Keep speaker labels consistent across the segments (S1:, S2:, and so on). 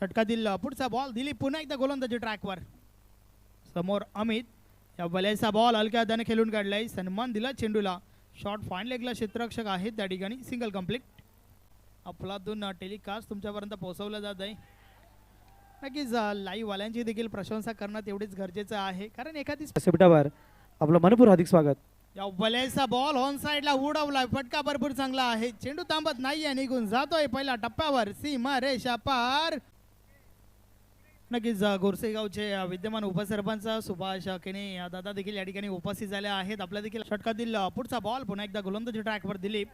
S1: षटकातील पुढचा बॉल दिली पुन्हा एकदा गोलंदाजी ट्रॅकवर समोर अमित या बल्याचा बॉल हलक्या हाताने खेळून काढलाय. सन्मान दिला चेंडूला. शॉट फाईन लेगला क्षेत्ररक्षक आहेत. त्या ठिकाणी सिंगल कंप्लीट अफलातून टेलिकास्ट तुमच्यापर्यंत पोहोचवलं जात आहे. नक्कीच लाईव्ह वाल्यांची देखील प्रशंसा करणं तेवढीच गरजेचं आहे. कारण एखादी
S2: विद्यापीठावर आपलं मनपूर हार्दिक स्वागत.
S1: या बलेचा बॉल ऑन साइडला उडवलाय. फटका भरपूर चांगला आहे. चेंडू थांबत नाहीये. निघून जातोय पहिल्या टप्प्यावर. सीमा रेषा पार. नक्कीच अ, गोरसेगावचे विद्यमान उपसरपंच सुभाष केने अ, दादा देखील या ठिकाणी उपस्थित झाले आहेत. आपल्या देखील षटकातील पुढचा बॉल पुन्हा एकदा गोलंदाजी ट्रॅकवर दिली.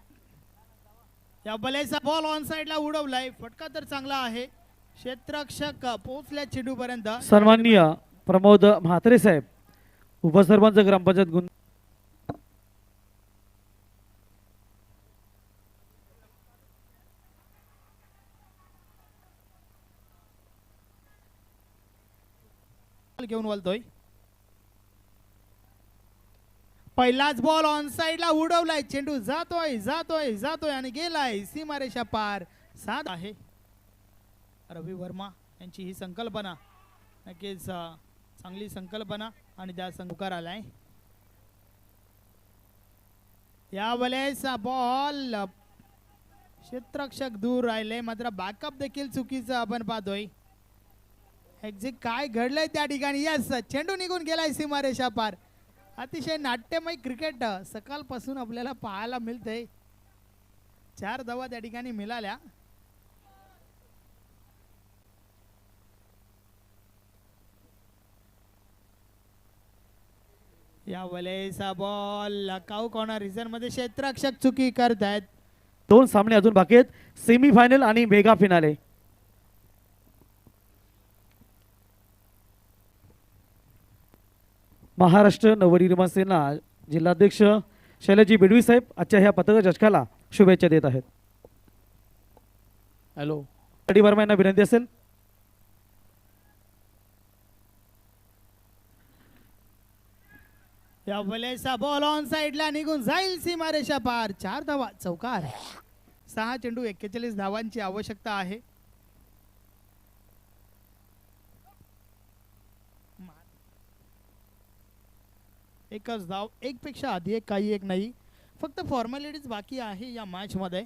S1: या बलेचा बॉल ऑन साइडला उडवलाय. फटका तर चांगला आहे. क्षेत्ररक्षक पोहोचल्या चेंडूपर्यंत.
S2: सन्माननीय प्रमोद म्हात्रे साहेब उपसरपंच ग्रामपंचायत गुंड गुंद
S1: घेऊन वलतोय. पहिलाच बॉल ऑन साइडला उडवलाय. चेंडू जातोय जातोय जातोय आणि गेलाय. सीमारेषा पार. सात आहे. रवी वर्मा यांची ही संकल्पना. नक्कीच चांगली संकल्पना आणि त्या संकार आलाय या वेळेस बॉल क्षेत्रक्षक दूर राहिले. मात्र बॅकअप देखील चुकीचं आपण पाहतोय. एक्झॅक्ट काय घडलंय त्या ठिकाणी? यस चेंडू निघून गेलाय सीमारेषा पार. अतिशय नाट्यमय क्रिकेट uh, सकाळपासून आपल्याला पाहायला मिळतंय. चार धावा त्या ठिकाणी मिळाल्या. या वलेचा बॉल लकाऊ कॉर्नर रिझनमध्ये क्षेत्ररक्षक चुकी करतायत.
S2: दोन सामने अजून बाकी आहेत. सेमी फायनल आणि मेगा फिनाले महाराष्ट्र नवनिर्माण सेना जिल्हाध्यक्ष शैलजी बिडवी साहेब आजच्या ह्या पथक चषकाला शुभेच्छा देत आहेत.
S3: हॅलो.
S2: डी वर्मा यांना विनंती असेल.
S1: या बॉल ऑन साइडला निघून जाईल सीमारेषा पार. चार धावा चौकार. सहा चेंडू एक्केचाळीस धावांची आवश्यकता आहे. एकच धाव एकपेक्षा आधी एक काही एक नाही. फक्त फॉर्मॅलिटीज बाकी आहे या मॅचमध्ये